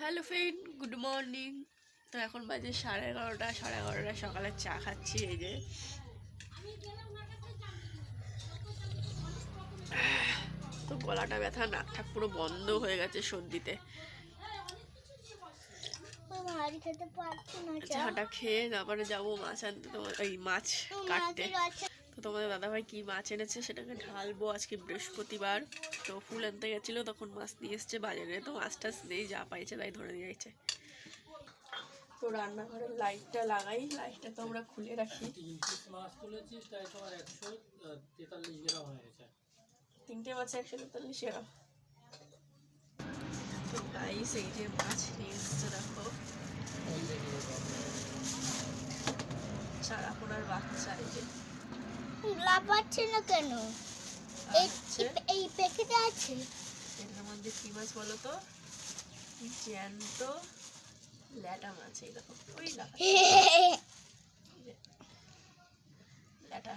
Hello friend good morning. তো এখন বাজে সাড়ে এগারোটা সাড়ে এগারোটা সকালে চা খাচ্ছি এই যে। তো গলাটা ব্যথা নাক ঠাক পুরো বন্ধ হয়ে গেছে সর্দিতে। চাটা খেয়ে তারপরে যাব মাছ আনতে তোমার এই মাছ কাটতে। তো তোমাদের দাদাভাই কি মাছ এনেছে সেটাকে ঢালবো আজকে বৃহস্পতিবার। তো ফুল আনতে গেছিল, তখন মাছ নিয়ে এসছে বাজারে। তো মাছ টাছ নেই, যা পাইছে তাই ধরে নিয়ে যাচ্ছে তো রান্নাঘরের লাইটটা লাগাই, লাইটটা তো আমরা খুলে রাখি। তাই একশো গেছে তিনটে মাছ একশো তেতাল্লিশ গ্রাম। তো গাইস এই যে মাছ নিয়ে এসছে দেখো। চারাপোনার বাচ্চা এই যে। লাফাচ্ছে না কেন? এই আছে। এই প্যাকেটে আছে? এটার মধ্যে কি মাছ বলো তো? জ্যান্ত ল্যাটা মাছ এই দেখো ওই ল্যাটা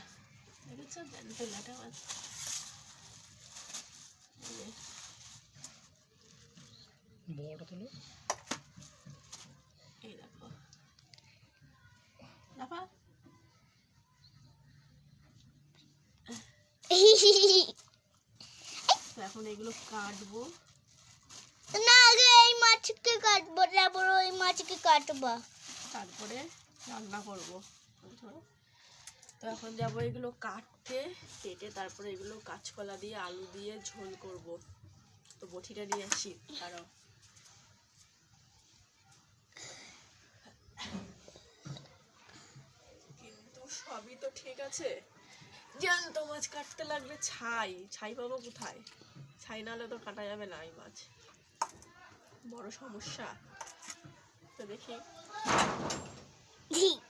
দেখেছ? জ্যান্ত ল্যাটা মাছ। বড়টা তুলো। এই দেখো লাফা তো এখন এগুলো কাটবো। না আগে এই মাছকে কাটবো তারপর ওই মাছকে কাটবো। তারপরে রান্না করব। তো এখন যাব এগুলো কাটতে কেটে তারপরে এগুলো কাঁচকলা দিয়ে আলু দিয়ে ঝোল করব। তো বটিটা নিয়ে আসি কারণ কিন্তু সবই তো ঠিক আছে। জ্যান্ত মাছ কাটতে লাগবে ছাই। ছাই পাবো কোথায়? ছাই নাহলে তো কাটা যাবে না এই মাছ। বড় সমস্যা। তো দেখি।